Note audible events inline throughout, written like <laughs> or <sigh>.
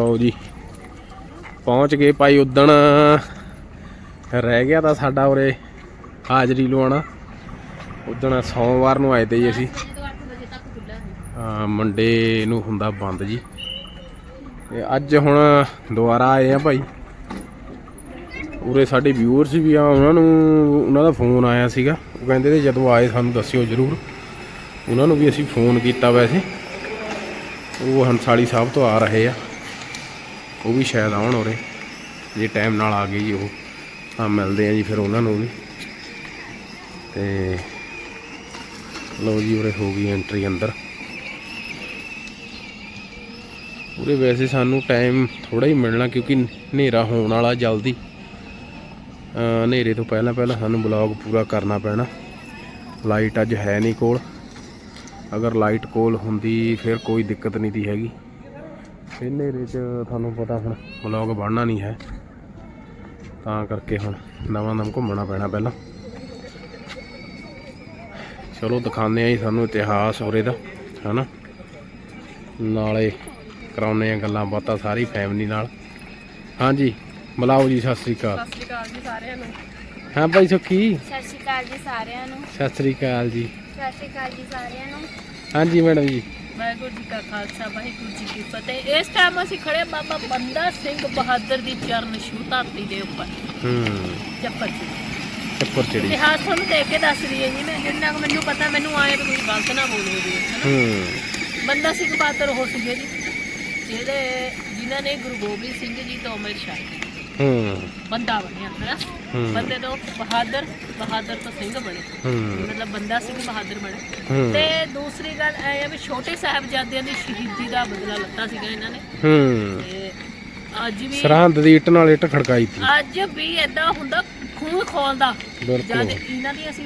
ਲਓ ਜੀ। ਪਹੁੰਚ ਗਏ ਭਾਈ ਉਦਣ। ਰਹਿ ਗਿਆ ਤਾਂ ਸਾਡਾ ਉਰੇ ਹਾਜ਼ਰੀ ਲਵਾਉਣਾ। ਉਦਣ ਸੋਮਵਾਰ ਨੂੰ ਆਏ ਤੇ ਜੀ ਅਸੀਂ। ਮੰਡੇ ਨੂੰ ਹੁੰਦਾ ਬੰਦ ਜੀ। ਤੇ ਅੱਜ ਹੁਣ ਦੁਬਾਰਾ ਆਏ ਆ ਭਾਈ। ਉਰੇ ਸਾਡੇ ਵਿਊਅਰਸ ਵੀ ਆ ਉਹਨਾਂ ਨੂੰ ਉਹਨਾਂ ਦਾ ਫੋਨ ਆਇਆ ਸੀਗਾ। ਉਹ ਕਹਿੰਦੇ ਤੇ ਜਦੋਂ ਆਏ ਸਾਨੂੰ ਦੱਸਿਓ ਜਰੂਰ। ਉਹਨਾਂ ਨੂੰ ਵੀ ਅਸੀਂ ਫੋਨ ਕੀਤਾ ਵੈਸੇ। ਉਹ ਹੰਸਾਲੀ ਸਾਹਿਬ ਤੋਂ ਆ ਰਹੇ ਆ। ਉਹ ਵੀ ਸ਼ਾਇਦ ਆਉਣ ਉਰੇ। ਜੇ ਟਾਈਮ ਨਾਲ ਆ ਗਏ ਜੀ ਉਹ, ਤਾਂ ਮਿਲਦੇ ਆ ਜੀ ਫਿਰ ਉਹਨਾਂ ਨੂੰ ਵੀ। ਤੇ ਲਓ ਜੀ ਉਰੇ ਹੋ ਗਈ ਐਂਟਰੀ ਅੰਦਰ। ਉਰੇ ਵੈਸੇ ਸਾਨੂੰ ਟਾਈਮ ਥੋੜਾ ਹੀ ਮਿਲਣਾ ਕਿਉਂਕਿ ਹਨੇਰਾ ਹੋਣ ਵਾਲਾ ਜਲਦੀ। ਹਨੇਰੇ ਤੋਂ ਪਹਿਲਾਂ ਪਹਿਲਾਂ ਸਾਨੂੰ ਬਲੌਗ ਪੂਰਾ ਕਰਨਾ ਪੈਣਾ। ਲਾਈਟ ਅੱਜ ਹੈ ਨਹੀਂ ਕੋਲ। ਅਗਰ ਲਾਈਟ ਕੋਲ ਹੁੰਦੀ ਫਿਰ ਕੋਈ ਦਿੱਕਤ ਨਹੀਂ ਦੀ ਹੈਗੀ। ਫਿਰ ਹਨੇਰੇ 'ਚ ਤੁਹਾਨੂੰ ਪਤਾ ਹੁਣ ਬਲੌਗ ਬਣਨਾ ਨਹੀਂ ਹੈ। ਤਾਂ ਕਰਕੇ ਹੁਣ ਨਵਾਂ ਨਵਾਂ ਘੁੰਮਣਾ ਪੈਣਾ ਪਹਿਲਾਂ। ਚਲੋ ਦਿਖਾਉਂਦੇ ਆ ਜੀ ਸਾਨੂੰ ਇਤਿਹਾਸ ਉਰੇ ਦਾ ਹਨਾ? ਨਾਲੇ ਕਰਾਉਂਦੇ ਆ ਗੱਲਾਂ ਬਾਤਾਂ ਸਾਰੀ ਫੈਮਿਲੀ ਨਾਲ। ਹਾਂਜੀ ਬੁਲਾਓ ਜੀ ਸਤਿ ਸ੍ਰੀ ਅਕਾਲ। ਸਤਿ ਸ਼੍ਰੀ ਅਕਾਲ ਜੀ ਸਾਰਿਆਂ ਨੂੰ। ਹਾਂ ਭਾਈ ਸੁੱਖੀ। ਸਤਿ ਸ਼੍ਰੀ ਅਕਾਲ ਜੀ ਸਾਰਿਆਂ ਨੂੰ। ਸਤਿ ਸ੍ਰੀ ਅਕਾਲ ਜੀ। ਸਤਿ ਸ਼੍ਰੀ ਅਕਾਲ ਜੀ ਸਾਰਿਆਂ ਨੂੰ। ਹਾਂਜੀ ਮੈਡਮ ਜੀ। ਵਾਹਿਗੁਰੂ ਜੀ ਕਾ ਖਾਲਸਾ ਵਾਹਿਗੁਰੂ ਜੀ ਕੀ ਫਤਿਹ। ਇਸ ਟਾਈਮ ਅਸੀਂ ਖੜੇ ਬਾਬਾ ਬੰਦਾ ਸਿੰਘ ਬਹਾਦਰ ਦੀ ਚਰਨ ਛੂਹ ਧਰਤੀ ਦੇ ਉੱਪਰ। ਹੂੰ। ਚੱਪਰ ਜੀ ਚੱਪਰ ਚੜੀ ਇਤਿਹਾਸ ਤੁਹਾਨੂੰ ਦੇਖ ਕੇ ਦੱਸ ਰਹੀ ਹੈ ਜੀ ਮੈਂ ਜਿੰਨਾ ਕੁ ਮੈਨੂੰ ਪਤਾ ਮੈਨੂੰ ਆਏ ਤਾਂ ਕੋਈ ਗਲਤ ਨਾ ਬੋਲੋ ਜੀ। ਹਨਾ ਹੂੰ। ਬੰਦਾ ਸਿੰਘ ਬਹਾਦਰ ਉਹ ਸੀਗੇ ਜੀ ਜਿਹੜੇ ਜਿਨ੍ਹਾਂ ਨੇ ਗੁਰੂ ਗੋਬਿੰਦ ਸਿੰਘ ਜੀ ਤੋਂ ਅੰਮ੍ਰਿਤ ਛਕਾਇਆ ਹੂੰ। ਬੰਦਾ ਬਣਿਆ ਹਨਾ? ਹੂੰ। ਬੰਦੇ ਤੋਂ ਬਹਾਦਰ ਬਹਾਦਰ ਤੋਂ ਸਿੰਘ ਬਣੇ। ਮਤਲਬ ਬੰਦਾ ਸਿੰਘ ਬਹਾਦਰ ਬਣੇ। ਤੇ ਦੂਸਰੀ ਗੱਲ ਇਹ ਹੈ ਵੀ ਛੋਟੇ ਸਾਹਿਬਜ਼ਾਦਿਆਂ ਦੀ ਸ਼ਹੀਦੀ ਦਾ ਬਦਲਾ ਲੱਤਾ ਸੀਗਾ ਇਹਨਾਂ ਨੇ। ਹੂੰ। ਤੇ ਅੱਜ ਵੀ ਸਰਹੰਦ ਦੀ ਇੱਟ ਨਾਲ ਇੱਟ ਖੜਕਾਈ ਤੀ। ਅੱਜ ਵੀ ਇਦਾਂ ਹੁੰਦਾ ਖੂਨ ਖੋਲਦਾ ਬਿਲਕੁਲ। ਜਦ ਇਹਨਾਂ ਦੀ ਅਸੀਂ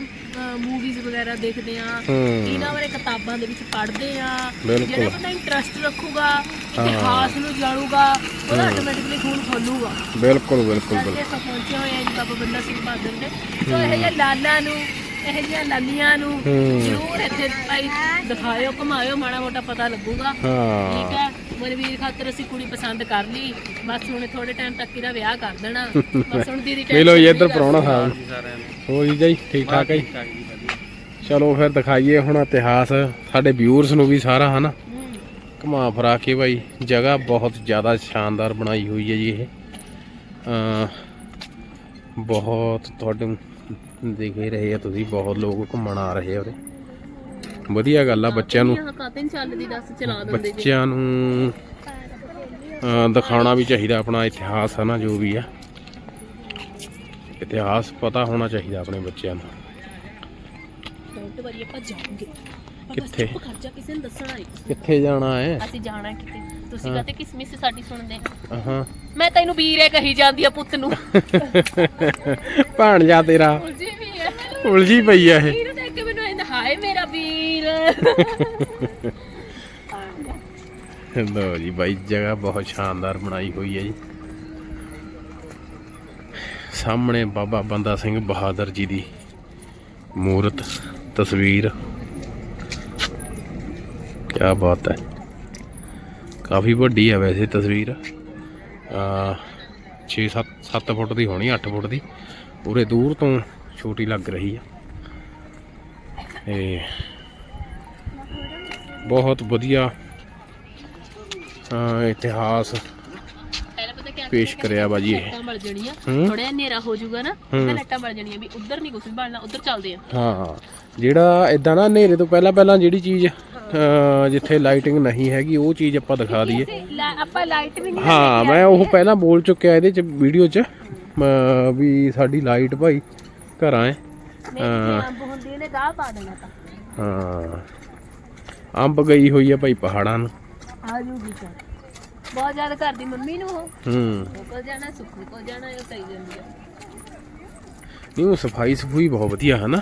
ਮੂਵੀਜ਼ ਵਗੈਰਾ ਦੇਖਦੇ ਆ ਹੂੰ। ਇਹਨਾਂ ਬਾਰੇ ਕਿਤਾਬਾਂ ਦੇ ਵਿੱਚ ਪੜ੍ਹਦੇ ਆ ਬਿਲਕੁਲ। ਜਿਹੜਾ ਬੰਦਾ ਇੰਟਰਸਟ ਰੱਖੂਗਾ ਇਤਿਹਾਸ ਨੂੰ ਜਾਣੂਗਾ ਉਹਦਾ ਆਟੋਮੈਟਿਕਲੀ ਖੂਨ ਖੋਲੂਗਾ। ਬਿਲਕੁਲ ਬਿਲਕੁਲ ਬਿਲਕੁਲ। ਇਹ ਸਭ ਪਹੁੰਚੇ ਹੋਏ ਆ ਜੀ ਬਾਬਾ ਬੰਦਾ ਸਿੰਘ ਬਹਾਦਰ ਨੇ ਸੋ ਇਹ ਜਿਹੇ ਲਾਲਾਂ ਨੂੰ ਇਹ ਜਿਹੀਆਂ ਲਾਲੀਆਂ ਨੂੰ ਹੂੰ। ਜ਼ਰੂਰ ਇੱਥੇ ਭਾਈ ਦਿਖਾਇਓ ਘੁਮਾਇਓ ਮਾੜਾ ਮੋਟਾ ਪਤਾ ਲੱਗੂਗਾ। ਠੀਕ ਹਾਂ ਹੈ। ਮਨਵੀਰ ਖਾਤਰ ਅਸੀਂ ਕੁੜੀ ਪਸੰਦ ਕਰ ਲਈ। ਬਸ ਹੁਣ ਥੋੜੇ ਟਾਈਮ ਤੱਕ ਇਹਦਾ ਵਿਆਹ ਕਰ ਦੇਣਾ। ਬਸ ਹੁਣ ਦੀਦੀ ਮਿਲੋ ਜੀ tension ਇੱਧਰ ਨਹੀਂ ਪ੍ਰਾਹੁਣਾ ਸਾਹਿਬ। ਹੋ ਜੀ ਜੀ ਠੀਕ ਠਾਕ ਹੈ ਜੀ? ਚਲੋ ਫਿਰ ਦਿਖਾਈਏ ਹੁਣ ਇਤਿਹਾਸ। ਸਾਡੇ ਵਿਊਅਰਸ ਨੂੰ ਵੀ ਸਾਰਾ ਹਨਾ। ਘੁਮਾ ਫਰਾ ਕੇ ਭਾਈ ਜਗ੍ਹਾ ਬਹੁਤ ਜ਼ਿਆਦਾ ਸ਼ਾਨਦਾਰ ਬਣਾਈ ਹੋਈ ਹੈ ਜੀ ਇਹ। ਅ ਬਹੁਤ ਤੁਹਾਡੇ ਦੇਖ ਰਹੇ ਆ ਤੁਸੀਂ ਬਹੁਤ ਲੋਕ ਘੁੰਮਣ ਆ ਰਹੇ ਆ ਉਰੇ। ਵਧੀਆ ਗੱਲ ਆ ਬੱਚਿਆਂ ਨੂੰ। ਆਹ ਕਾਤੇ ਨੀ ਚੱਲਦੀ ਦੱਸ ਚਲਾ ਦਿੰਦੇ ਜੀ। ਬੱਚਿਆਂ ਨੂੰ ਦਿਖਾਉਣਾ ਵੀ ਚਾਹੀਦਾ ਆਪਣਾ ਇਤਿਹਾਸ ਹੈ ਨਾ ਜੋ ਵੀ ਆ। ਇਤਿਹਾਸ ਪਤਾ ਹੋਣਾ ਚਾਹੀਦਾ ਆਪਣੇ ਬੱਚਿਆਂ ਨੂੰ। ਬਹੁਤ ਵਾਰੀ ਆਪਾਂ ਜਾਵਾਂਗੇ। ਆਪਾਂ ਕਿੱਥੇ? ਚੁੱਪ ਕਰ ਜਾ ਕਿਸੇ ਨੂੰ ਦੱਸਣਾ ਨਹੀਂ ਕਿੱਥੇ ਜਾਣਾ ਹੈ? ਅਸੀਂ ਜਾਣਾ ਕਿਤੇ। ਤੁਸੀਂ ਹਾਂ। ਕਹਤੇ ਕਿਸਮਿਸ ਸਾਡੀ ਸੁਣਦੇ ਆ ਹਾਂ। ਮੈਂ ਤੈਨੂੰ ਵੀਰੇ ਕਹੀ ਜਾਂਦੀ ਆ ਪੁੱਤ ਨੂੰ। <laughs> ਭਾਣਜਾ ਤੇਰਾ। ਉਲਝੀ ਵੀ ਹੈ। ਉਲਝੀ ਪਈ ਆ ਇਹ। ਲੋ ਜੀ ਬਾਈ, ਜਗ੍ਹਾ ਬਹੁਤ ਸ਼ਾਨਦਾਰ ਬਣਾਈ ਹੋਈ ਹੈ ਜੀ। ਸਾਹਮਣੇ ਬਾਬਾ ਬੰਦਾ ਸਿੰਘ ਬਹਾਦਰ ਜੀ ਦੀ ਮੂਰਤ, ਤਸਵੀਰ। ਕੀ ਬਾਤ ਹੈ। ਕਾਫੀ ਵੱਡੀ ਹੈ ਵੈਸੇ ਤਸਵੀਰ। ਆ 6 7 7 ਫੁੱਟ ਦੀ ਹੋਣੀ 8 ਫੁੱਟ ਦੀ। ਪੂਰੇ ਦੂਰ ਤੋਂ ਛੋਟੀ ਲੱਗ ਰਹੀ ਆ ਇਹ ਬਹੁਤ ਵਧੀਆ ਇਤਿਹਾਸ ਪੇਸ਼ ਕਰਿਆ ਵਾ ਜੀ ਇਹ। ਲੱਟਾਂ ਬਲ ਜਣੀਆਂ। ਹੂੰ। ਥੋੜਾ ਹਨੇਰਾ ਹੋ ਜਾਊਗਾ ਨਾ ਹੂੰ। ਤਾਂ ਲੱਟਾਂ ਬਲ ਜਣੀਆਂ ਵੀ ਉਧਰ ਨਹੀਂ ਕੁਝ ਬਣਨਾ ਉਧਰ ਚੱਲਦੇ ਆ। ਹਾਂ ਜਿਹੜਾ ਇਦਾਂ ਨਾ ਹਨੇਰੇ ਤੋਂ ਪਹਿਲਾਂ ਪਹਿਲਾਂ ਜਿਹੜੀ ਚੀਜ਼ ਜਿੱਥੇ ਲਾਈਟਿੰਗ ਨਹੀਂ ਹੈਗੀ ਉਹ ਚੀਜ਼ ਆਪਾਂ ਦਿਖਾ ਦਈਏ। ਆਪਾਂ ਲਾਈਟ ਵੀ ਨਹੀਂ ਹਾਂ ਮੈਂ ਉਹ ਪਹਿਲਾਂ ਬੋਲ ਚੁੱਕਿਆ ਇਹਦੇ ਚ ਵੀਡੀਓ ਚ ਵੀ ਸਾਡੀ ਲਾਈਟ ਭਾਈ ਘਰਾਂ ਹੈ ਤਾਂ। ਹਾਂ। ਅੰਬ ਗਈ ਹੋਈ ਹੈ ਭਾਈ ਪਹਾੜਾਂ ਨੂੰ। ਆ ਜੂਗੀ ਤਾਂ ਬਹੁਤ ਜ਼ਿਆਦਾ ਘਰ ਦੀ ਮੰਮੀ ਨੂੰ ਉਹ। ਹੂੰ। ਕੋਲ ਜਾਣਾ ਸੁੱਖੂ ਕੋਲ ਜਾਣਾ ਇਹ ਕਹੀ ਜਾਂਦੀ ਆ। ਨਹੀਂ ਉਹ ਸਫ਼ਾਈ ਸਫੂਈ ਬਹੁਤ ਵਧੀਆ ਹੈ। ਨਾ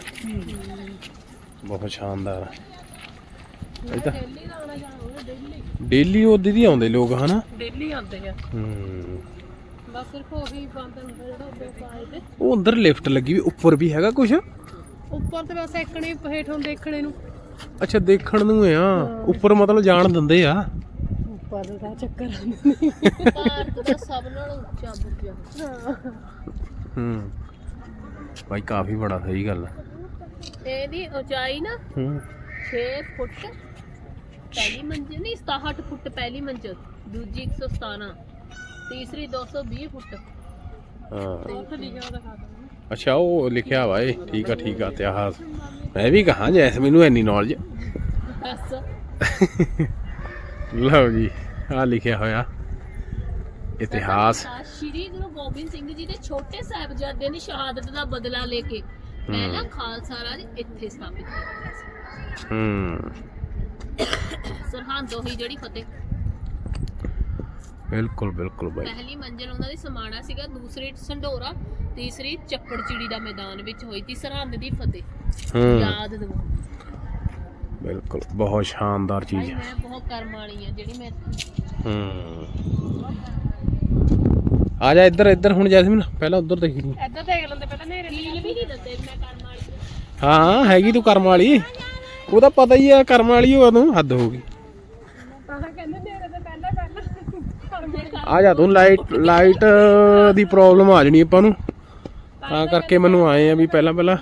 ਬਹੁਤ ਸ਼ਾਨਦਾਰ ਹੈ ਇਹ ਤਾਂ ਡੇਲੀ ਦਾ ਆਉਣਾ ਜਾਣਾ ਉਹ ਡੇਲੀ? ਡੇਲੀ ਉਹ ਦੀਦੀ ਆਉਂਦੇ ਲੋਕ ਹਨਾ? ਡੇਲੀ ਆਉਂਦੇ ਆ। ਹੂੰ। ਬਸ ਸਿਰਫ ਉਹੀ ਬੰਦ ਹੁੰਦਾ ਜਿਹੜਾ ਉੱਤੇ ਪਾਏ ਤੇ ਉਹ ਅੰਦਰ ਲਿਫਟ ਲੱਗੀ ਵੀ ਉੱਪਰ ਵੀ ਹੈਗਾ ਕੁਝ ਉੱਪਰ ਤੇ ਬਸ ਇੱਕਣੇ ਹੇਠੋਂ ਦੇਖਣੇ ਨੂੰ। ਅੱਛਾ ਦੇਖਣ ਨੂੰ ਆ। ਉੱਪਰ ਮਤਲਬ ਜਾਣ ਦਿੰਦੇ ਆ। ਪਰ ਦਾ ਚੱਕਰ ਆਉਂਦਾ ਭਾਰਤ ਦਾ ਸਭ ਨਾਲੋਂ ਉੱਚਾ ਬੁਰਜ ਹੂੰ। ਭਾਈ ਕਾਫੀ ਬੜਾ ਸਹੀ ਗੱਲ ਆ। ਇਹਦੀ ਉਚਾਈ ਨਾ ਹੂੰ। 6 ਫੁੱਟ ਪਹਿਲੀ ਮੰਜ਼ਿਲ ਨਹੀਂ 67 ਫੁੱਟ ਪਹਿਲੀ ਮੰਜ਼ਿਲ ਦੂਜੀ 117 ਤੀਸਰੀ 220 ਫੁੱਟ। ਹਾਂ। ਉੱਥੇ ਲਿਖਿਆ ਦਿਖਾ ਅੱਛਾ ਉਹ ਲਿਖਿਆ ਵਾ ਇਹ। ਠੀਕ ਆ ਠੀਕ ਆ ਇਤਿਹਾਸ। ਮੈਂ ਵੀ ਕਹਾਂ ਜੈਸ ਮੈਨੂੰ ਇੰਨੀ ਨੌਲੇਜ ਲਓ ਜੀ ਆ ਲਿਖਿਆ ਹੋਇਆ। ਇਤਿਹਾਸ। ਸ਼੍ਰੀ ਗੁਰੂ ਗੋਬਿੰਦ ਸਿੰਘ ਜੀ ਦੇ ਛੋਟੇ ਸਾਹਿਬਜ਼ਾਦਿਆਂ ਦੀ ਸ਼ਹਾਦਤ ਦਾ ਬਦਲਾ ਲੈ ਕੇ ਪਹਿਲਾ ਖਾਲਸਾ ਰਾਜ ਇੱਥੇ ਸਥਾਪਿਤ ਕੀਤਾ ਸੀ। ਹੂੰ। ਸਰਹੰਦ ਉਹੀ ਜਿਹੜੀ ਫਤਿਹ। ਬਿਲਕੁਲ ਬਿਲਕੁਲ ਬਾਈ। ਪਹਿਲੀ ਮੰਜ਼ਿਲ ਉਹਨਾਂ ਦੀ ਸਮਾਣਾ ਸੀਗਾ ਦੂਸਰੀ ਸੰਢੋਰਾ ਤੀਸਰੀ ਚੱਪੜਚਿੜੀ ਦਾ ਮੈਦਾਨ ਵਿੱਚ ਹੋਈ ਤੀ ਸਰਹੰਦ ਦੀ ਫਤਿਹ। ਹੂੰ। ਯਾਦ ਦਿਵਾਓ ਬਿਲਕੁਲ ਬਹੁਤ ਸ਼ਾਨਦਾਰ ਚੀਜ਼ ਭਾਈ ਹੈ ਮੈਂ ਬਹੁਤ ਕਰਮ ਵਾਲੀ ਆ ਜਿਹੜੀ ਮੈਂ ਹੂੰ। ਆ ਜਾ ਇੱਧਰ ਇੱਧਰ ਹੁਣ ਜੈਸਮੀਨ ਪਹਿਲਾਂ ਉੱਧਰ ਦੇਖੀ ਇੱਧਰ ਦੇਖ ਲੈਂਦੇ ਪਹਿਲਾਂ ਨੇਰੇ ਲੀਲ ਵੀ ਨਹੀਂ ਦਿੰਦੇ ਮੈਂ ਕਰਮ ਵਾਲੀ। ਹਾਂ ਹੈਗੀ ਤੂੰ ਕਰਮ ਵਾਲੀ। ਉਹਦਾ ਪਤਾ ਹੀ ਆ ਕਰਮ ਵਾਲੀ ਹੋਆ ਤੂੰ ਹੱਦ ਹੋ ਗਈ। ਤਾਂ ਕਹਿੰਦੇ ਨੇਰੇ ਤੇ ਪਹਿਲਾਂ ਪਹਿਲਾਂ। ਆ ਜਾ ਤੂੰ ਲਾਈਟ ਲਾਈਟ ਦੀ ਪ੍ਰੋਬਲਮ ਆ ਜਣੀ ਆਪਾਂ ਨੂੰ। ਤਾਂ ਕਰਕੇ ਮੈਨੂੰ ਆਏ ਆ ਵੀ ਪਹਿਲਾਂ ਪਹਿਲਾਂ।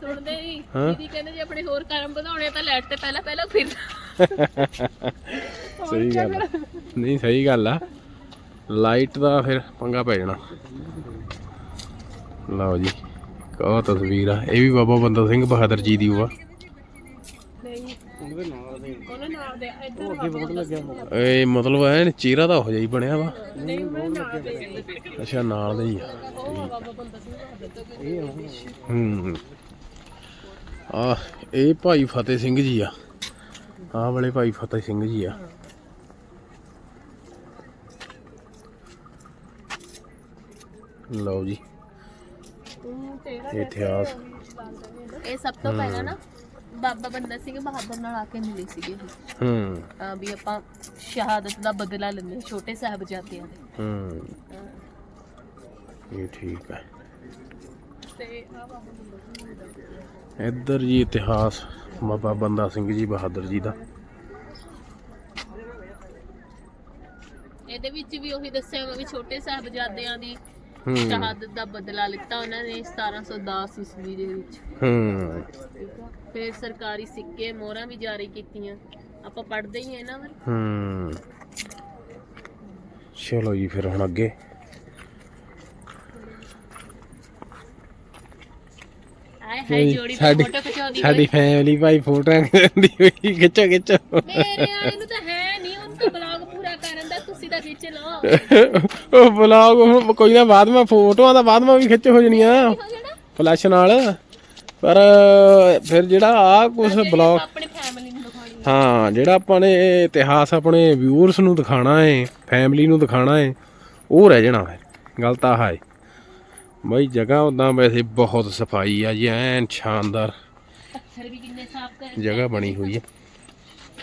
ਸੁਣਦੇ ਹੀ ਹਾਂ। ਦੀਦੀ ਕਹਿੰਦੇ ਜੇ ਆਪਣੇ ਹੋਰ ਕਰਮ ਵਧਾਉਣੇ ਆ ਤਾਂ ਲਾਈਟ ਤੇ ਪਹਿਲਾਂ ਪਹਿਲਾਂ ਫਿਰ ਸਹੀ ਗੱਲ ਆ। ਨਹੀਂ ਸਹੀ ਗੱਲ ਆ। ਲਾਈਟ ਦਾ ਫਿਰ ਪੰਗਾ ਪੈ ਜਾਣਾ। ਲਓ ਜੀ ਕੋ ਤਸਵੀਰ ਆ। ਇਹ ਵੀ ਬਾਬਾ ਬੰਦਾ ਸਿੰਘ ਬਹਾਦਰ ਜੀ ਦੀ ਹੋਆ ਨਹੀਂ ਉਹਨਾਂ ਇਹ ਮਤਲਬ ਐ ਚਿਹਰਾ ਤਾਂ ਹੋ ਜਾਈ ਬਣਿਆ ਵਾ। ਨਹੀਂ ਮੈਂ ਨਾਲ ਦੇ ਅੱਛਾ ਨਾਲ ਦਾ ਹੀ ਆ। ਉਹ ਹੂੰ। ਆ ਇਹ ਭਾਈ ਫਤਿਹ ਸਿੰਘ ਜੀ ਆ। ਆਹ ਵਾਲੇ ਭਾਈ ਫਤਿਹ ਸਿੰਘ ਜੀ ਆ। ਲਓ ਜੀ। ਇਤਿਹਾਸ। ਇਹ ਸਭ ਤੋਂ ਪਹਿਲਾਂ ਨਾ ਬਾਬਾ ਬੰਦਾ ਸਿੰਘ ਬਹਾਦਰ ਨਾਲ ਆ ਕੇ ਮਿਲੇ ਸੀਗੇ ਇਹ। ਹੂੰ। ਅਹ ਵੀ ਆਪਾਂ ਸ਼ਹਾਦਤ ਦਾ ਬਦਲਾ ਲੈਂਦੇ ਹਾਂ ਛੋਟੇ ਸਾਹਿਬਜ਼ਾਦਿਆਂ ਦੇ। ਹੂੰ। ਇਹ ਠੀਕ ਹੈ। ਤੇ ਆ ਬਾਬਾ ਬੰਦਾ ਸਿੰਘ ਦਾ ਇੱਧਰ ਜੀ ਇਤਿਹਾਸ ਬਾਬਾ ਬੰਦਾ ਸਿੰਘ ਜੀ ਬਹਾਦਰ ਜੀ ਦਾ। ਇਹਦੇ ਵਿੱਚ ਵੀ ਉਹੀ ਦੱਸਿਆ ਹੋਇਆ ਵੀ ਛੋਟੇ ਸਾਹਿਬਜ਼ਾਦਿਆਂ ਦੀ ਸ਼ਹਾਦਤ ਦਾ ਬਦਲਾ ਲਿੱਤਾ ਉਹਨਾਂ ਨੇ 1710 ਈਸਵੀ ਦੇ ਵਿੱਚ। ਹੂੰ। ਠੀਕ ਆ? ਫਿਰ ਸਰਕਾਰੀ ਸਿੱਕੇ ਮੋਹਰਾਂ ਵੀ ਜਾਰੀ ਕੀਤੀਆਂ। ਆਪਾਂ ਪੜ੍ਹਦੇ ਹੀ ਆ ਇਹਨਾਂ ਬਾਰੇ ਹੂੰ। ਚਲੋ ਜੀ ਫਿਰ ਹੁਣ ਅੱਗੇ। ਆਏ ਜੋੜੀ ਸਾਡੀ- ਫੋਟੋ ਖਿਚਾਉਂਦੀ ਸਾਡੀ ਫੈਮਿਲੀ ਭਾਈ ਫੋਟੋਆਂ ਹੋਈ ਖਿੱਚੋ ਖਿੱਚੋ। ਮੇਰੇ ਵਾਲੇ ਨੂੰ ਤਾਂ ਹੈ ਨਹੀਂ ਉਹਨੂੰ ਤਾਂ ਬਲੌਗ ਪੂਰਾ ਕਰਨ ਦਾ ਤੁਸੀਂ ਤਾਂ ਖਿੱਚ ਲਓ। <laughs> ਉਹ ਬਲੌਗ ਕੋਈ ਨਾ ਬਾਅਦ ਵਿੱਚ ਫੋਟੋਆਂ ਦਾ ਬਾਅਦ ਵਿੱਚ ਵੀ ਖਿੱਚ ਹੋ ਜਣੀਆਂ। ਫਲੈਸ਼ ਨਾਲ। ਪਰ ਫਿਰ ਜਿਹੜਾ ਆ ਕੁਝ ਬਲੌਗ ਆਪਣੀ ਫੈਮਿਲੀ ਨੂੰ ਦਿਖਾਉਣੀ ਹਾਂ ਜਿਹੜਾ ਆਪਾਂ ਨੇ ਇਤਿਹਾਸ ਆਪਣੇ ਵਿਊਅਰਸ ਨੂੰ ਦਿਖਾਣਾ ਹੈ ਫੈਮਿਲੀ ਨੂੰ ਦਿਖਾਣਾ ਹੈ ਉਹ ਰਹਿ ਜਾਣਾ ਹੈ ਗੱਲ ਤਾਂ ਹੈ ਬਈ ਜਗ੍ਹਾ ਉਦਾਂ ਵੈਸੇ ਬਹੁਤ ਸਫ਼ਾਈ ਆ ਜੀ ਐਨ ਸ਼ਾਨਦਾਰ। ਪੱਥਰ ਵੀ ਕਿੰਨੇ ਸਾਫ਼ ਕਰ। ਜਗ੍ਹਾ ਬਣੀ ਹੋਈ ਹੈ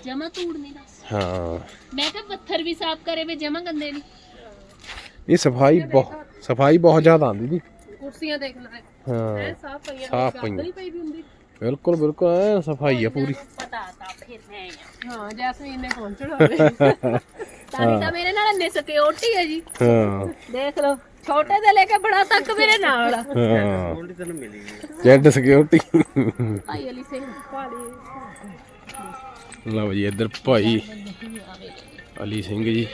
ਜਮਾ ਧੂੜ ਨਹੀਂ ਦੱਸ ਹਾਂ। ਮੈਂ ਕਿਹਾ ਪੱਥਰ ਵੀ ਸਾਫ਼ ਕਰੇ ਵੇ ਜਮਾ ਗੰਦੇ ਨਹੀਂ ਇਹ ਸਫ਼ਾਈ ਬਹੁਤ ਸਫ਼ਾਈ ਬਹੁਤ ਜ਼ਿਆਦਾ ਆਂਦੀ ਜੀ। ਕੁਰਸੀਆਂ ਦੇਖ ਲੈ। ਹਾਂ ਸਾਫ਼ ਪਈਆਂ ਸਾਫ਼ ਪਈਆਂ। ਨਹੀਂ ਪਈ ਵੀ ਹੁੰਦੀ। ਬਿਲਕੁਲ ਬਿਲਕੁਲ ਐਨ ਸਫ਼ਾਈ ਆ ਪੂਰੀ। ਪਤਾ ਤਾਂ ਫਿਰ ਮੈਂ ਹਾਂ ਜੈਸਮੀਨ ਨੇ ਪਹੁੰਚਣਾ ਹੋਵੇ ਤਾਂ ਤਾਂ ਮੇਰੇ ਨਾਲ ਇੰਨੇ ਸਿਕਿਉਰਿਟੀ ਹੈ ਜੀ। ਹਾਂ। ਦੇਖ ਲਓ ਛੋਟੇ ਤੋਂ ਲੈ ਕੇ ਬੜਾ ਤੱਕ ਮੇਰੇ ਨਾਲ। ਹਾਂ। ਜੈਡ ਸਿਕਿਉਰਿਟੀ ਭਾਈ ਅਲੀ ਸਿੰਘ ਭਾਲੀ। ਲਓ ਜੀ ਇੱਧਰ ਭਾਈ ਅਲੀ ਸਿੰਘ ਜੀ।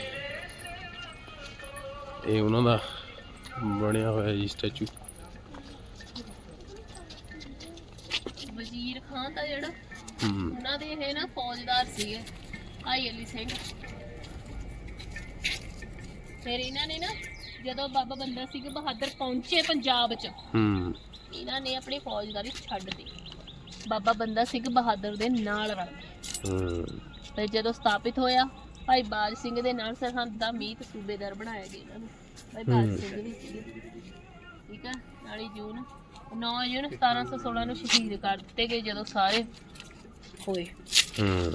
ਇਹ ਉਹਨਾਂ ਦਾ ਬਣਿਆ ਹੋਇਆ ਜੀ ਸਟੈਚੂ। ਵਜ਼ੀਰ ਖਾਨ ਦਾ ਜਿਹੜਾ ਉਹਨਾਂ ਦੇ ਇਹ ਨਾ ਫੌਜਦਾਰ ਸੀਗੇ ਭਾਈ ਅਲੀ ਸਿੰਘ। ਫਿਰ ਇਹਨਾਂ ਨੇ ਨਾ ਜਦੋਂ ਬਾਬਾ ਬੰਦਾ ਸਿੰਘ ਬਹਾਦਰ ਪਹੁੰਚੇ ਪੰਜਾਬ 'ਚ ਹੂੰ। ਇਹਨਾਂ ਨੇ ਆਪਣੀ ਫੌਜਦਾਰੀ ਛੱਡ ਦਿੱਤੀ। ਬਾਬਾ ਬੰਦਾ ਸਿੰਘ ਬਹਾਦਰ ਦੇ ਨਾਲ ਰਲ ਗਏ। ਹੂੰ ਤੇ ਜਦੋਂ ਸਥਾਪਿਤ ਹੋਇਆ ਭਾਈ ਬਾਜ ਸਿੰਘ ਦੇ ਨਾਲ ਸਰਹੰਦ ਦਾ ਮੀਤ ਸੂਬੇਦਾਰ ਬਣਾਇਆ ਗਿਆ ਇਹਨਾਂ ਨੂੰ। ਭਾਈ ਬਾਜ ਸਿੰਘ ਵੀ ਸੀਗੇ। ਠੀਕ ਆ ਨਾਲੀ ਜੂਨ 9 ਜੂਨ 1716 ਨੂੰ ਸ਼ਹੀਦ ਕਰ ਦਿੱਤੇ ਗਏ ਜਦੋਂ ਸਾਰੇ ਹੋਏ। ਹੂੰ।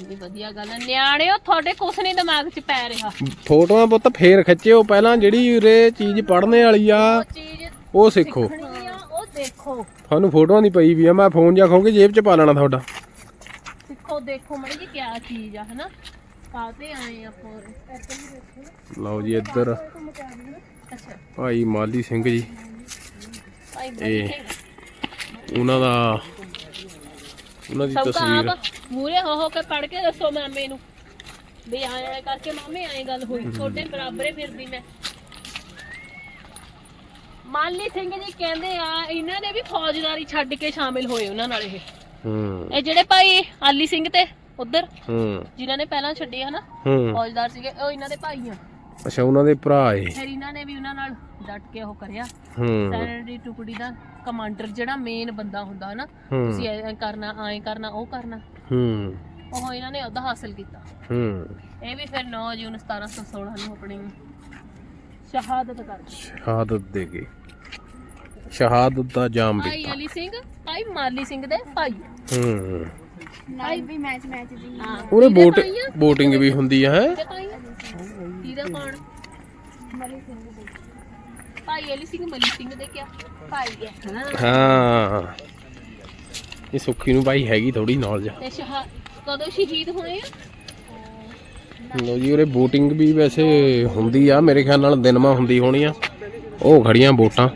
ਇੰਨੀ ਵਧੀਆ ਗੱਲ ਹੈ। ਨਿਆਣਿਓ ਤੁਹਾਡੇ ਕੁਛ ਨਹੀਂ ਦਿਮਾਗ 'ਚ ਪੈ ਰਿਹਾ। ਫੋਟੋਆਂ ਪੁੱਤ ਫੇਰ ਖਿੱਚਿਓ। ਪਹਿਲਾਂ ਜਿਹੜੀ ਉਰੇ ਚੀਜ਼ ਪੜ੍ਹਨੇ ਵਾਲੀ ਆ ਉਹ ਚੀਜ਼ ਉਹ ਸਿੱਖੋ। ਸਿੱਖਣੀ ਆ ਉਹ ਦੇਖੋ। ਤੁਹਾਨੂੰ ਫੋਟੋਆਂ ਦੀ ਪਈ ਵੀ ਆ। ਮੈਂ ਫੋਨ ਜਾ ਖੋ ਕੇ ਜੇਬ 'ਚ ਪਾ ਲੈਣਾ ਤੁਹਾਡਾ। ਸਿੱਖੋ ਦੇਖੋ ਮੜੀ ਜੀ ਕਿਆ ਚੀਜ਼ ਆ ਹਨਾ? ਕਾਤੇ ਆਏ ਆਪਾਂ। ਉਰੇ? ਲਓ ਜੀ ਇੱਧਰ। ਅੱਛਾ। ਭਾਈ ਮਾਲੀ ਸਿੰਘ ਜੀ। ਭਾਈ ਇਹ ਉਹਨਾਂ ਦਾ ਉਹਨਾਂ ਦੀ ਤਸਵੀਰ। ਮੂਰੇ ਹੋ ਹੋ ਕੇ ਪੜ ਕੇ ਦੱਸੋ ਮਾਮੇ ਨੂੰ। ਵੀ ਆਏ ਕਰਕੇ ਮਾਮੇ ਆਏ ਗੱਲ ਹੋਈ। ਛੋਟੇ ਬਰਾਬਰੇ ਫਿਰਦੀ ਮੈਂ। ਮਾਲੀ ਸਿੰਘ ਜੀ ਕਹਿੰਦੇ ਆ ਇਹਨਾਂ ਨੇ ਵੀ ਫੌਜਦਾਰੀ ਛੱਡ ਕੇ ਸ਼ਾਮਿਲ ਹੋਏ ਉਹਨਾਂ ਨਾਲ ਇਹ। ਹੂੰ। ਇਹ ਜਿਹੜੇ ਭਾਈ ਆਲੀ ਸਿੰਘ ਤੇ ਉਧਰ ਹੂੰ। ਜਿਨ੍ਹਾਂ ਨੇ ਪਹਿਲਾਂ ਛੱਡੇ ਹਨਾ ਹੂੰ। ਫੌਜਦਾਰ ਸੀਗੇ ਉਹ ਇਹਨਾਂ ਦੇ ਭਾਈ ਆ। ਅੱਛਾ ਉਹਨਾਂ ਦੇ ਭਰਾ ਏ। ਫਿਰ ਇਹਨਾਂ ਨੇ ਵੀ ਉਹਨਾਂ ਨਾਲ ਡਟ ਕੇ ਉਹ ਕਰਿਆ। ਹੂੰ। ਸੈਨਿਕ ਦੀ ਟੁਕੜੀ ਦਾ ਕਮਾਂਡਰ ਜਿਹੜਾ ਮੇਨ ਬੰਦਾ ਹੁੰਦਾ ਹਨਾ ਹੂੰ। ਤੁਸੀਂ ਐਂ ਕਰਨਾ ਐਂ ਕਰਨਾ ਉਹ ਕਰਨਾ। ਹੂੰ। ਉਹ ਇਹਨਾਂ ਨੇ ਉਹਦਾ ਹਾਸਲ ਕੀਤਾ। ਹੂੰ। ਇਹ ਵੀ ਫਿਰ 9 ਜੂਨ 1716 ਨੂੰ ਆਪਣੀ ਸ਼ਹਾਦਤ ਕਰ ਗਏ ਸ਼ਹਾਦਤ ਦੇ ਗਏ ਸ਼ਹਾਦਤ ਦਾ ਜਾਮ ਭਾਈ ਅਲੀ ਸਿੰਘ ਭਾਈ ਮਾਲੀ ਸਿੰਘ ਦੇ ਭਾਈ। ਹੂੰ। ਨਾਲ ਵੀ ਮੈਚ ਮੈਚ ਦੀ। ਹਾਂ। ਉਹਨੇ ਕਿਹਦੇ ਭਾਈ ਆ? ਬੋਟਿੰਗ ਵੀ ਹੁੰਦੀ ਆ ਹੈ? ਕਿਹਦੇ ਭਾਈ ਆ? ਕਿਹਦਾ ਕੌਣ? ਮਲੀ ਸਿੰਘ ਦੇ ਭਾਈ ਅਲੀ ਸਿੰਘ ਮਲੀ ਸਿੰਘ ਦੇ ਕਿਆ? ਭਾਈ ਹੈ। ਹਾਂ। ਹਾਂ ਇਹ ਸੁੱਖੀ ਨੂੰ ਭਾਈ ਹੈਗੀ ਥੋੜੀ ਨੌਲੇਜ ਤੇ ਸ਼ਹਾ ਕਦੋਂ ਸ਼ਹੀਦ ਹੋਏ ਆ? ਲੋ ਜੀ ਉਰੇ ਬੋਟਿੰਗ ਵੀ ਵੈਸੇ ਹੁੰਦੀ ਆ ਮੇਰੇ ਖਿਆਲ ਨਾਲ ਦਿਨਮਾ ਹੁੰਦੀ ਹੋਣੀ ਆ। ਉਹ ਖੜੀਆਂ ਬੋਟਾਂ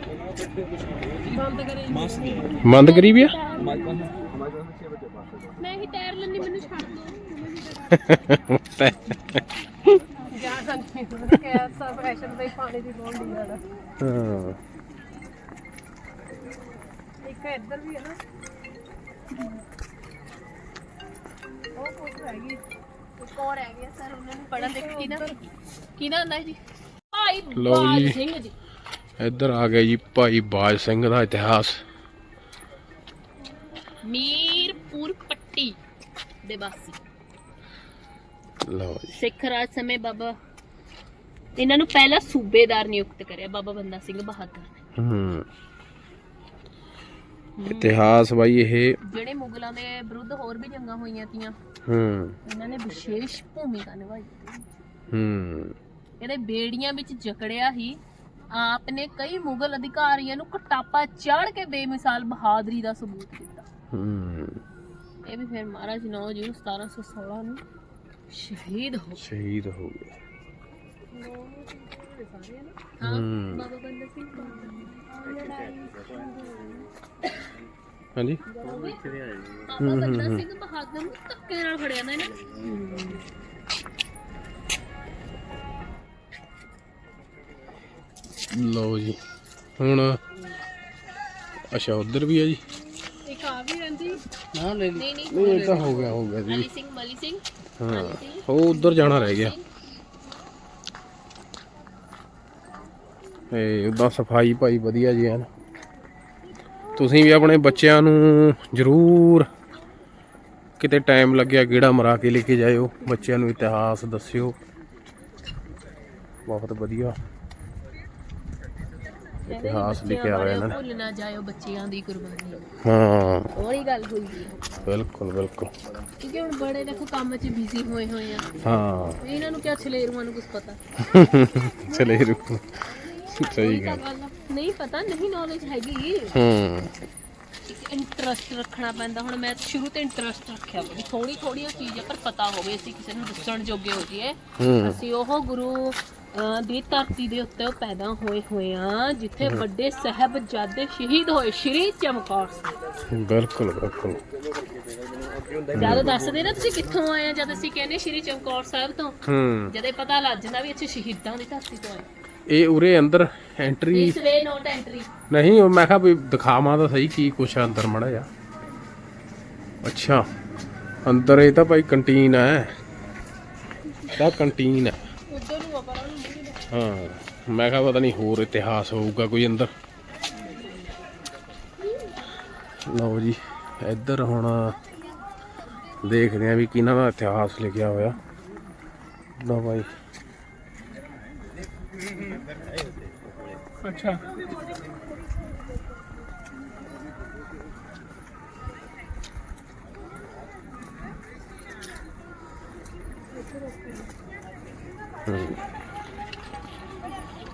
ਕਰੀ ਵੀ ਆ ਮੈਂ ਹੀ ਤੈਰ ਲੈਣੀ ਮੈਨੂੰ ਛੱਡ ਦੋ ਜਾ ਸੰਨੀ ਕੈਸਾ ਫੈਸ਼ਨ ਦੇ ਪਾਣੀ ਦੀ ਲੋੜ ਨਹੀਂ ਜ਼ਿਆਦਾ ਹਾਂ ਇੱਕ ਇੱਧਰ ਵੀ ਹੈ ਨਾ ਉਹ ਕੁਝ ਹੈਗੀ ਇੱਕ ਹੋਰ ਹੈ ਗਿਆ ਸਰ ਉਹਨਾਂ ਨੂੰ ਪੜਨ ਦੇਖ ਕੀ ਨਾ ਕੀ ਨਾ ਹੁੰਦਾ ਜੀ। ਭਾਈ ਲਓ ਜੀ। ਸਿੰਘ ਜੀ। ਇੱਧਰ ਆ ਗਿਆ ਜੀ ਭਾਈ ਬਾਜ ਸਿੰਘ ਦਾ ਇਤਿਹਾਸ। ਮੀਰਪੁਰ ਪੱਟੀ ਦੇ ਵਾਸੀ। ਲਓ ਜੀ। ਸਿੱਖ ਰਾਜ ਸਮੇਂ ਬਾਬਾ ਇਹਨਾਂ ਨੂੰ ਪਹਿਲਾ ਸੂਬੇਦਾਰ ਨਿਯੁਕਤ ਕਰਿਆ ਬਾਬਾ ਬੰਦਾ ਸਿੰਘ ਬਹਾਦਰ ਨੇ। ਹੂੰ। ਇਤਿਹਾਸ ਬਾਈ ਇਹ। ਜਿਹੜੇ ਮੁਗਲਾਂ ਦੇ ਵਿਰੁੱਧ ਹੋਰ ਵੀ ਜੰਗਾਂ ਹੋਈਆਂ ਤੀਆਂ ਹੂੰ। ਇਹਨਾਂ ਨੇ ਵਿਸ਼ੇਸ਼ ਭੂਮਿਕਾ ਨਿਭਾਈ। ਹੂੰ। ਇਹਦੇ ਬੇੜੀਆਂ ਵਿੱਚ ਜਕੜਿਆ ਹੀ ਆਪ ਨੇ ਕਈ ਮੁਗਲ ਅਧਿਕਾਰੀਆਂ ਨੂੰ ਕਟਾਪਾ ਚਾੜ ਕੇ ਬੇਮਿਸਾਲ ਬਹਾਦਰੀ ਦਾ ਸਬੂਤ ਦਿੱਤਾ। ਹੂੰ। ਇਹ ਵੀ ਫਿਰ ਮਹਾਰਾਜ 9 ਜੂਨ 1716 ਨੂੰ ਸ਼ਹੀਦ ਹੋ ਗਏ। ਸ਼ਹੀਦ ਹੋ ਗਏ। ਹਾਂ। ਬਾਬਾ ਬੰਦਾ ਸਿੰਘ ਹਾਂਜੀ। ਬਾਬਾ ਬੰਦਾ ਸਿੰਘ ਬਹਾਦਰ ਨੂੰ ਧੱਕੇ ਨਾਲ ਫੜਿਆ ਨਾ। ਇਹਨੇ ਲਓ ਜੀ। ਹੁਣ ਅੱਛਾ ਉਧਰ ਵੀ ਆ ਜੀ। ਇੱਕ ਆ ਵੀ ਰਹਿੰਦੀ ਨਾ ਨਹੀਂ ਨਹੀਂ ਨਹੀਂ ਇਹ ਤਾਂ ਹੋ ਗਿਆ ਹੋ ਗਿਆ ਜੀ। ਅਲੀ ਸਿੰਘ ਮਲੀ ਸਿੰਘ। ਹਾਂ ਉਹ ਉਧਰ ਜਾਣਾ ਰਹਿ ਗਿਆ। ਇਹ ਸਫ਼ਾਈ ਭਾਈ ਵਧੀਆ ਜੀ ਹਨ ਤੁਸੀਂ ਵੀ ਆਪਣੇ ਬੱਚਿਆਂ ਨੂੰ ਜ਼ਰੂਰ ਕਿਤੇ ਟਾਈਮ ਲੱਗਿਆ ਗੇੜਾ ਮਰਾ ਕੇ ਲੈ ਕੇ ਜਾਇਓ। ਬੱਚਿਆਂ ਨੂੰ ਇਤਿਹਾਸ ਦੱਸਿਓ। ਬਹੁਤ ਵਧੀਆ। ਇਤਿਹਾਸ ਲਿਖਿਆ ਹੋਇਆ ਇਹਨਾਂ ਨੇ। ਭੁੱਲ ਨਾ ਜਾਇਓ ਬੱਚਿਆਂ ਦੀ ਕੁਰਬਾਨੀ। ਹਾਂ। ਉਹੀ ਗੱਲ ਹੋਈ ਇਹ। ਬਿਲਕੁਲ ਬਿਲਕੁਲ। ਕਿਉਂਕਿ ਹੁਣ ਬੜੇ ਦੇਖੋ ਕੰਮ 'ਚ ਬਿਜ਼ੀ ਹੋਏ ਹੋਏ ਆ। ਹਾਂ। ਇਹਨਾਂ ਨੂੰ ਕਿਆ ਛਲੇਰੂਆਂ ਨੂੰ ਕੁਝ ਪਤਾ। <laughs> ਚਲੇ ਰੁਕੋ ਸਹੀ ਗੱਲ। ਨਹੀਂ ਪਤਾ ਨਹੀਂ ਨੌਲੇਜ ਹੈਗੀ। ਹੂੰ। ਇੰਟਰਸਟ ਰੱਖਣਾ ਪੈਂਦਾ। ਹੁਣ ਮੈਂ ਸ਼ੁਰੂ ਤੋਂ ਇੰਟਰਸਟ ਰੱਖਿਆ ਬੜੀ ਥੋੜੀ ਥੋੜੀ ਚੀਜ਼ ਹੈ ਪਰ ਪਤਾ ਹੋਵੇ ਅਸੀਂ ਕਿਸੇ ਨੂੰ ਦੱਸਣ ਜੋਗੇ ਹੋ। ਜਾਈਏ ਅਸੀਂ ਉਹ ਗੁਰੂ ਦੀ ਧਰਤੀ ਦੇ ਉੱਤੇ ਪੈਦਾ ਹੋਏ ਹੋਏ ਆ ਜਿੱਥੇ ਵੱਡੇ ਸਾਹਿਬਜ਼ਾਦੇ ਸ਼ਹੀਦ ਹੋਏ ਸ਼੍ਰੀ ਚਮਕੌਰ ਸਿੰਘ ਬਿਲਕੁਲ ਬਿਲਕੁਲ। ਜਦ ਦੱਸਦੇ ਨਾ ਤੁਸੀਂ ਕਿੱਥੋਂ ਆਏ ਆ ਜਦ ਅਸੀਂ ਕਹਿੰਦੇ ਸ਼੍ਰੀ ਚਮਕੌਰ ਸਾਹਿਬ ਤੋਂ ਹੂੰ। ਜਦੇ ਪਤਾ ਲੱਗ ਜਾਂਦਾ ਵੀ ਅੱਛਾ ਸ਼ਹੀਦਾਂ ਦੀ ਧਰਤੀ ਤੋਂ ਆਏ। ਇਹ ਉਰੇ ਅੰਦਰ ਐਂਟਰੀ ਇਸ ਵੇ ਨੋਟ ਐਂਟਰੀ ਨਹੀਂ ਉਹ ਮੈਂ ਕਿਹਾ ਵੀ ਦਿਖਾਵਾਂ ਤਾਂ ਸਹੀ ਕੀ ਕੁਛ ਆ ਅੰਦਰ ਮੜਾ ਜਾ ਅੱਛਾ ਅੰਦਰ ਇਹ ਤਾਂ ਭਾਈ ਕੰਟੀਨ ਹੈ ਤਾਂ ਕੰਟੀਨ ਹੈ ਹਾਂ। ਮੈਂ ਕਿਹਾ ਪਤਾ ਨਹੀਂ ਹੋਰ ਇਤਿਹਾਸ ਹੋਊਗਾ ਕੋਈ ਅੰਦਰ। ਲਓ ਜੀ ਇੱਧਰ ਹੁਣ ਦੇਖਦੇ ਆ ਵੀ ਕਿਹਨਾਂ ਦਾ ਇਤਿਹਾਸ ਲਿਖਿਆ ਹੋਇਆ। ਲਓ ਭਾਈ ਅੱਛਾ।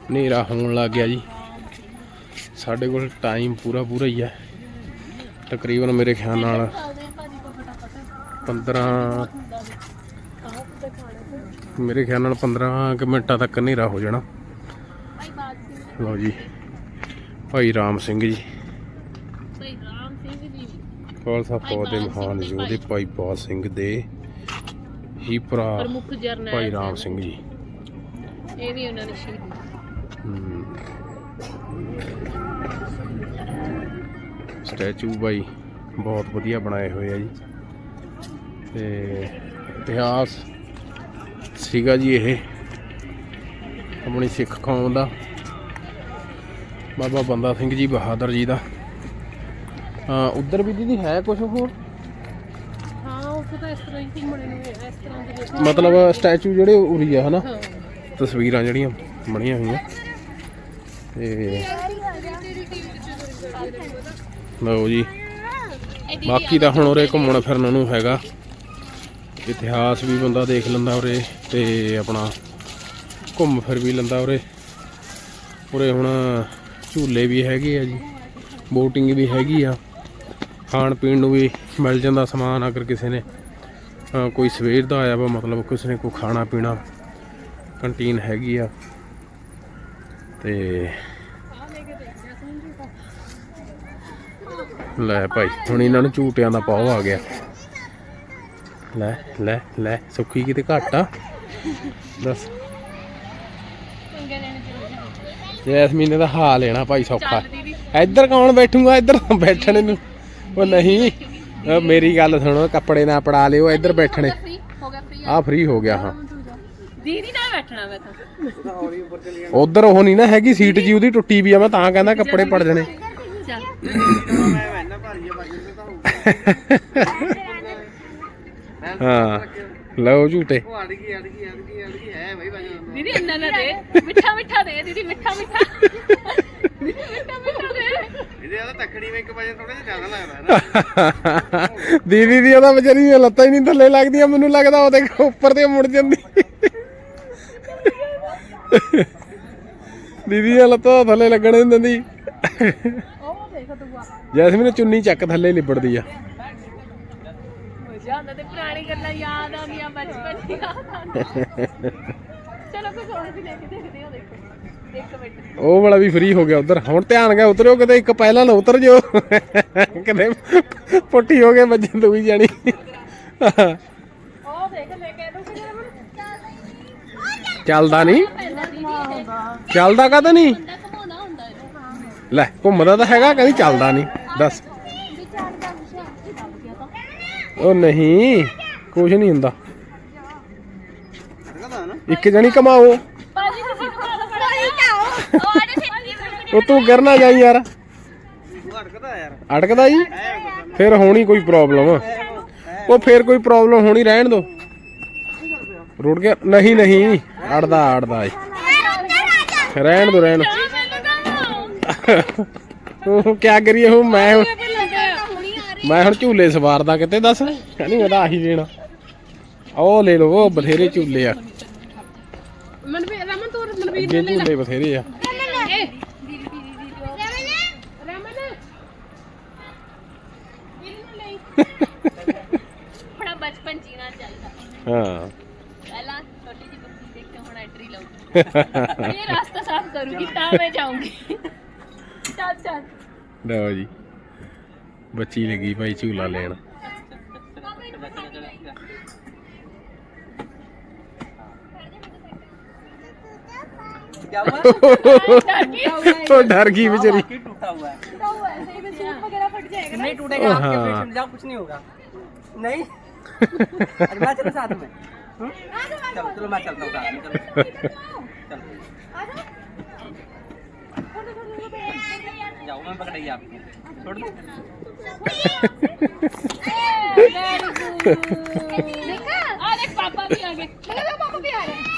ਹਨੇਰਾ ਹੋਣ ਲੱਗ ਗਿਆ ਜੀ ਸਾਡੇ ਕੋਲ ਟਾਈਮ ਪੂਰਾ ਪੂਰਾ ਹੀ ਹੈ ਤਕਰੀਬਨ ਮੇਰੇ ਖਿਆਲ ਨਾਲ ਚੱਲਦੇ ਆ ਭਾਜੀ ਕੋ ਫਟਾਫਟ 15 ਹੁੰਦਾ ਵੀ ਆਹ ਤੇ ਖਾਣਾ ਮੇਰੇ ਖਿਆਲ ਨਾਲ 15 ਕੁ ਮਿੰਟਾਂ ਤੱਕ ਹਨੇਰਾ ਹੋ ਜਾਣਾ ਲਓ ਜੀ ਭਾਈ ਰਾਮ ਸਿੰਘ ਜੀ ਖਾਲਸਾ ਫੌਜ ਦੇ ਮਹਾਨ ਯੋਧੇ ਭਾਈ ਬਾਜ ਸਿੰਘ ਦੇ ਹੀ ਭਰਾ ਪ੍ਰਮੁੱਖ ਜਰਨੈਲ ਭਾਈ ਰਾਮ। ਸਿੰਘ ਜੀ ਇਹ ਵੀ ਉਹਨਾਂ ਨੇ ਸ਼ਹੀਦ। ਸਟੈਚੂ ਬਾਈ ਬਹੁਤ ਵਧੀਆ ਬਣਾਏ ਹੋਏ ਆ ਜੀ। ਤੇ ਇਤਿਹਾਸ ਸੀਗਾ ਜੀ ਇਹ ਆਪਣੀ ਸਿੱਖ ਕੌਮ ਦਾ। ਬਾਬਾ ਬੰਦਾ ਸਿੰਘ ਜੀ ਬਹਾਦਰ ਜੀ ਦਾ। ਹਾਂ ਉਧਰ ਵੀ ਦੀਦੀ ਹੈ ਕੁਝ ਹੋਰ? ਹਾਂ ਉੱਥੇ ਤਾਂ ਇਸ ਤਰ੍ਹਾਂ ਹੀ ਘੁੰਮਣੇ ਨੂੰ ਇਸ ਤਰ੍ਹਾਂ ਦੇ। ਮਤਲਬ ਸਟੈਚੂ ਜਿਹੜੇ ਉਰੀ ਆ ਹਨਾ? ਤਸਵੀਰਾਂ ਜਿਹੜੀਆਂ ਬਣੀਆਂ ਹੋਈਆਂ। ਤੇ ਲਓ ਜੀ। ਬਾਕੀ ਤਾਂ ਹੁਣ ਉਰੇ ਘੁੰਮਣ ਫਿਰਨ ਨੂੰ ਹੈਗਾ। ਇਤਿਹਾਸ ਵੀ ਬੰਦਾ ਦੇਖ ਲੈਂਦਾ ਉਰੇ ਤੇ ਆਪਣਾ ਘੁੰਮ ਫਿਰ ਵੀ ਲੈਂਦਾ ਉਰੇ। ਉਰੇ ਹੁਣ ਝੂਲੇ ਵੀ ਹੈਗੇ ਆ ਜੀ। ਬੋਟਿੰਗ ਵੀ ਹੈਗੀ ਆ। ਖਾਣ ਪੀਣ ਨੂੰ ਵੀ ਮਿਲ ਜਾਂਦਾ ਸਮਾਨ ਅਗਰ ਕਿਸੇ ਨੇ। ਕੋਈ ਸਵੇਰ ਦਾ ਆਇਆ ਵਾ, ਮਤਲਬ ਕਿਸੇ ਨੇ ਕੋਈ ਖਾਣਾ ਪੀਣਾ। ਕੰਟੀਨ ਹੈਗੀ ਆ। ਤੇ ਲੈ ਭਾਈ ਹੁਣ ਇਹਨਾਂ ਨੂੰ ਝੂਟਿਆਂ ਦਾ ਪਾਉ ਆ ਗਿਆ। ਲੈ ਲੈ ਲੈ ਸੁੱਖੀ ਕਿਤੇ ਘੱਟ ਆ। ਦੱਸ। ਜੈਸਮੀਨ ਤਾਂ ਹਾਲ ਲੈਣਾ ਭਾਈ ਸੌਖਾ। ਇੱਧਰ ਕੌਣ ਬੈਠੂਗਾ? ਇੱਧਰ ਬੈਠਣੇ ਨੂੰ। ਉਹ ਨਹੀਂ। ਮੇਰੀ ਗੱਲ ਸੁਣੋ ਕੱਪੜੇ ਨਾ ਪੜਾ ਲਿਓ ਇੱਧਰ ਬੈਠਣੇ। ਆ ਫ੍ਰੀ ਹੋ ਗਿਆ ਹਾਂ। ਦੀਦੀ ਮੈਂ ਤਾਂ। ਉਧਰ ਉਹ ਨਹੀਂ ਨਾ ਹੈਗੀ ਸੀਟ ਜੀ ਉਹਦੀ ਟੁੱਟੀ ਵੀ ਆ ਮੈਂ ਤਾਂ ਕਹਿੰਦਾ ਕੱਪੜੇ ਪੜ ਜਾਣੇ। ਚੱਲ। ਹਾਂ ਲਓ ਝੂਟੇ। ਦੀਦੀ ਇੰਨਾ ਨਾ ਦੇ। ਮਿੱਠਾ ਮਿੱਠਾ ਦੇ ਦੀਦੀ ਮਿੱਠਾ ਮਿੱਠਾ। ਮਿੱਠਾ ਮਿੱਠਾ ਦੇ ਦੀਦੀ ਦੀ ਉਹਦਾ ਵਿਚਾਰੀ ਦੀਆਂ ਲੱਤਾਂ ਹੀ ਨਹੀਂ ਥੱਲੇ ਲੱਗਦੀਆਂ ਮੈਨੂੰ ਲੱਗਦਾ ਉਹ ਦੇਖ ਉੱਪਰ ਤੇ ਮੁੜ ਜਾਂਦੀ। ਦੀਦੀ ਦੀਆਂ ਲੱਤਾਂ ਥੱਲੇ ਲੱਗਣ ਨਹੀਂ ਦਿੰਦੀ। ਉਹ ਦੇਖ ਤੂੰ ਆ ਜੈਸਮੀਨ ਚੁੰਨੀ ਚੱਕ ਥੱਲੇ ਲਿਬੜਦੀ ਆ। ਮਜ਼ਾ ਆਉਂਦਾ ਤੇ ਪੁਰਾਣੀ ਗੱਲਾਂ ਯਾਦ ਆਉਂਦੀਆਂ ਬਚਪਨ ਦੀਆਂ। ਯਾਦ ਆਉਂਦੀਆਂ ਚਲੋ ਕੋਈ ਹੋਰ ਵੀ ਲੈ ਕੇ ਦੇਖਦੇ ਹਾਂ ਦੇਖੋ। ਇੱਕ ਮਿੰਟ। ਉਹ ਵਾਲਾ ਵੀ ਫ੍ਰੀ ਹੋ ਗਿਆ ਉਧਰ। ਹੁਣ ਧਿਆਨ ਗਿਆ ਉਤਰਿਓ ਕਿਤੇ ਇੱਕ ਪਹਿਲਾਂ ਨਾ ਉਤਰ ਜਿਓ। ਕਿਤੇ ਪੁੱਠੀ ਹੋ ਕੇ ਵੱਜਣ ਦੂਈ ਜਾਣੀ। ਉਹ ਦੇਖ ਲੈ ਕੇ ਤੂੰ ਕਿਹੜਾ ਚੱਲਦਾ ਨਹੀਂ। ਚੱਲਦਾ ਕਦ ਨਹੀਂ? ਲੈ ਘੁੰਮਦਾ ਤਾਂ ਹੈਗਾ ਕਹਿੰਦੀ ਚੱਲਦਾ ਨਹੀਂ। ਦੱਸ। ਉਹ ਨਹੀਂ ਕੁਝ ਨਹੀਂ ਹੁੰਦਾ। ਇੱਕ ਜਣੀ ਕਮਾਓ। ਭਾਜੀ ਤੁਸੀਂ ਘੁਮਾ ਦੋ ਬੜਾ ਉਹ ਤੂੰ ਗਿਰ ਨਾ ਜਾਈ ਯਾਰ। ਅਟਕਦਾ ਜੀ। ਫਿਰ ਹੋਣੀ ਕੋਈ ਪ੍ਰੋਬਲਮ ਉਹ ਫਿਰ ਕੋਈ ਪ੍ਰੋਬਲਮ ਹੋਣੀ ਰਹਿਣ ਦੋ। ਰੁੜ ਗਿਆ। ਨਹੀਂ ਨਹੀਂ। ਅੜਦਾ ਅੜਦਾ ਏ। ਰਹਿਣ ਦੋ ਰਹਿਣ ਉਹ ਕੀ ਕਰੀਏ ਹੁਣ ਮੈਂ ਹੁਣ ਮੈਂ ਹੁਣ ਝੂਲੇ ਸਵਾਰਦਾ ਕਿਤੇ ਦੱਸ। ਮੈਂ ਤਾਂ ਆਹੀ ਲੈਣਾ ਉਹ ਲੈ ਲਓ ਉਹ ਬਥੇਰੇ ਝੂਲੇ ਆ। ਮਨਵੀਰ ਰਮਨ ਤੂੰ ਮਨਵੀਰ ਅੱਗੇ ਝੂਲੇ ਬਥੇਰੇ ਆ। ਬਚਪਨ <laughs> ਜੀਣਾ ਹਾਂ ਪਹਿਲਾਂ ਛੋਟੀ ਜਿਹੀ ਬੱਚੀ ਦੇਖ ਕੇ ਹੁਣ ਐਂਟਰੀ ਲਾਉਂਗੀ ਇਹ ਰਾਸਤਾ ਸਾਫ਼ ਕਰੂਗੀ ਤਾਂ ਮੈਂ ਜਾਊਂਗੀ ਚੱਲ ਚੱਲ ਲਓ ਜੀ ਬੱਚੀ ਲੱਗੀ ਭਾਈ ਝੂਲਾ ਲੈਣ ਉਹ ਡਰ ਗਈ ਵਿਚਾਰੀ टूटा हुआ है सूट वगैरह फट जाएगा नहीं टूटेगा आपके हाँ। पेट में जाओ कुछ नहीं होगा नहीं अरे मैं चलो साथ में हम्म? चलो चलो मैं चलता हूँ साथ में चलो चलो जाओ मैं पकड़ेगी आपको छोड़ दो आ देख पापा भी आ गए पापा भी आ रहे हैं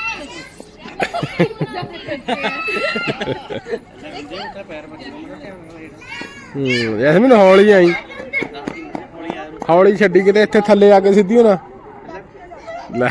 ਹੂੰ ਜੈਸਮੀਨ ਹੌਲੀ ਆਈ ਹੌਲੀ ਛੱਡੀ ਕਿਤੇ ਇੱਥੇ ਥੱਲੇ ਆ ਕੇ ਸਿੱਧੀ ਹੋਣਾ ਲੈ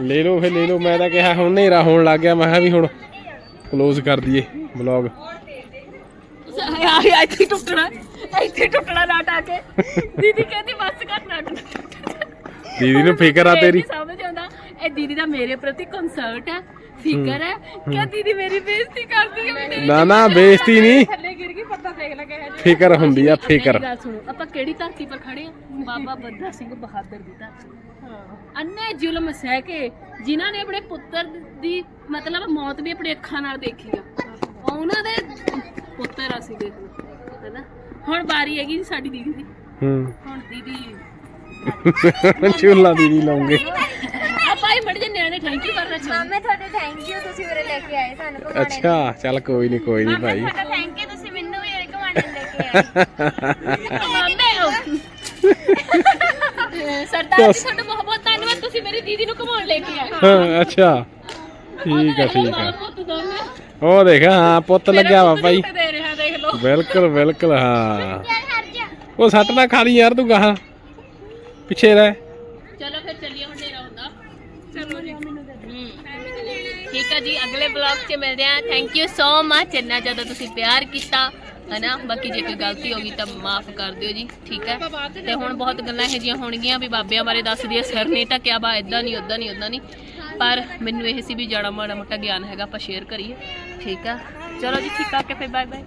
ਲੈ ਲਓ ਫੇ ਲੈ ਲਓ। ਮੈਂ ਤਾਂ ਕਿਹਾ ਹੁਣ ਹਨੇਰਾ ਹੋਣ ਲੱਗ ਗਿਆ। ਮੈਂ ਕਿਹਾ ਵੀ ਹੁਣ ਕਲੋਜ਼ ਕਰ ਦਈਏ ਵਲੌਗ ਇੱਥੇ ਟੁੱਟਣਾ ਇੱਥੇ ਟੁੱਟਣਾ ਨਾ ਟਾ ਕੇ। ਦੀਦੀ ਕਹਿੰਦੀ ਬਸ ਕਰ ਨਾ ਦੀਦੀ ਨੂੰ ਫਿਕਰ ਆ ਤੇਰੀ। ਸਮਝ ਆਉਂਦਾ। ਇਹ ਦੀਦੀ ਦਾ ਮੇਰੇ ਪ੍ਰਤੀ ਕੰਸਰਟ ਹੈ। ਫਿਕਰ ਹੈ ਕਿ ਦੀਦੀ ਮੇਰੀ ਬੇਇੱਜ਼ਤੀ ਕਰਦੀ ਹੈ ਮੇਰੀ ਨਾ ਨਾ ਬੇਇੱਜ਼ਤੀ ਨਹੀਂ। ਥੱਲੇ ਗਿਰ ਗਈ ਪਤਾ ਦੇਖ ਲੈ ਕਿਹੋ ਫਿਕਰ ਹੁੰਦੀ ਆ ਫਿਕਰ। ਸੁਣੋ ਆਪਾਂ ਕਿਹੜੀ ਧਰਤੀ ਪਰ ਖੜੇ ਆ? ਬਾਬਾ ਬੰਦਾ ਸਿੰਘ ਬਹਾਦਰ ਦੀ ਧਰਤੀ। ਅੰਨੇ ਜ਼ੁਲਮ ਸਹਿ ਕੇ ਜਿਨ੍ਹਾਂ ਨੇ ਆਪਣੇ ਪੁੱਤਰ ਦੀ ਮਤਲਬ ਮੌਤ ਵੀ ਆਪਣੀ ਅੱਖਾਂ ਨਾਲ ਦੇਖੀ ਆ। ਉਹਨਾਂ ਦੇ ਪੁੱਤਰ ਅਸੀਂ ਦੇਖ ਲਓ ਹੈਨਾ? ਹੁਣ ਵਾਰੀ ਹੈਗੀ ਜੀ ਸਾਡੀ ਦੀਦੀ ਦੀ। ਹੂੰ। ਹੁਣ ਦੀਦੀ <laughs> ਚੁੱਲਾ ਦੀਦੀ ਲਾਉਂਗੇ। ਆਪਾਂ ਹੀ ਮੜ ਜੇ ਨਿਆਣੇ ਥੈਂਕ ਯੂ ਕਰਨਾ ਚਾਹੁੰਦੇ। ਮਾਮੇ ਤੁਹਾਡੇ ਥੈਂਕ ਯੂ ਤੁਸੀਂ ਉਰੇ ਲੈ ਕੇ ਆਏ ਸਾਨੂੰ ਘੁਮਾਣੇ ਅੱਛਾ ਚੱਲ ਕੋਈ ਨਹੀਂ ਕੋਈ ਨਹੀਂ ਭਾਈ। ਤੁਹਾਡਾ ਥੈਂਕ ਯੂ ਤੁਸੀਂ ਮੈਨੂੰ ਵੀ ਘੁਮਾਣੇ ਲੈ ਕੇ ਆਏ। ਮਾਮੇ <laughs> ਸਰਦਾਰ ਜੀ ਤੁਹਾਡਾ ਦੀਦੀ ਨੂੰ ਘੁਮਾਉਣ ਲੈ ਕੇ ਆਏ। ਹਾਂ ਅੱਛਾ। ਠੀਕ ਆ ਠੀਕ ਆ। ਪੁੱਤ ਦੋਨੇ ਉਹ ਦੇਖ ਹਾਂ ਪੁੱਤ ਲੱਗਿਆ ਵਾ ਭਾਈ ਦੇ ਰਿਹਾ ਦੇਖ ਲਓ। ਬਿਲਕੁਲ ਬਿਲਕੁਲ ਹਾਂ। ਉਹ ਸੱਟ ਨਾ ਖਾ ਲਈ ਯਾਰ ਤੂੰ ਗਾਹਾਂ। ਪਿੱਛੇ ਰਹਿ। ਚਲੋ ਫਿਰ ਚੱਲੀਏ ਹੁਣ ਨੇਰਾ ਹੁੰਦਾ। ਚਲੋ ਜੀ। ਠੀਕ ਹੈ ਜੀ ਅਗਲੇ ਬਲੌਗ 'ਚ ਮਿਲਦੇ ਆ। ਥੈਂਕ ਯੂ ਸੋ ਮਚ ਇੰਨਾ ਜ਼ਿਆਦਾ ਤੁਸੀਂ ਪਿਆਰ ਕੀਤਾ। ਹਨਾ? ਬਾਕੀ ਜੇ ਕੋਈ ਗਲਤੀ ਹੋ ਗਈ ਤਾਂ ਮਾਫ ਕਰ ਦਿਓ ਜੀ, ਠੀਕ ਹੈ? ਤੇ ਹੁਣ ਬਹੁਤ ਗੱਲਾਂ ਇਹੋ ਜਿਹੀਆਂ ਹੋਣਗੀਆਂ ਵੀ ਬਾਬਿਆਂ ਬਾਰੇ ਦੱਸਦੀ ਹੈ ਸਰ ਨਹੀਂ ਢੱਕਿਆ, ਬਾ ਇਦਾਂ ਨਹੀਂ ਉਦਾਂ ਨਹੀਂ ਉਦਾਂ ਨਹੀਂ। ਪਰ ਮੈਨੂੰ ਇਹ ਸੀ ਵੀ ਜੜਾ ਮਾੜਾ ਮੋਟਾ ਗਿਆਨ ਹੈਗਾ, ਆਪਾਂ ਸ਼ੇਅਰ ਕਰੀਏ, ਠੀਕ ਆ? ਚਲੋ ਜੀ, ਠੀਕ ਆ ਕੇ ਫਿਰ ਬਾਏ ਬਾਏ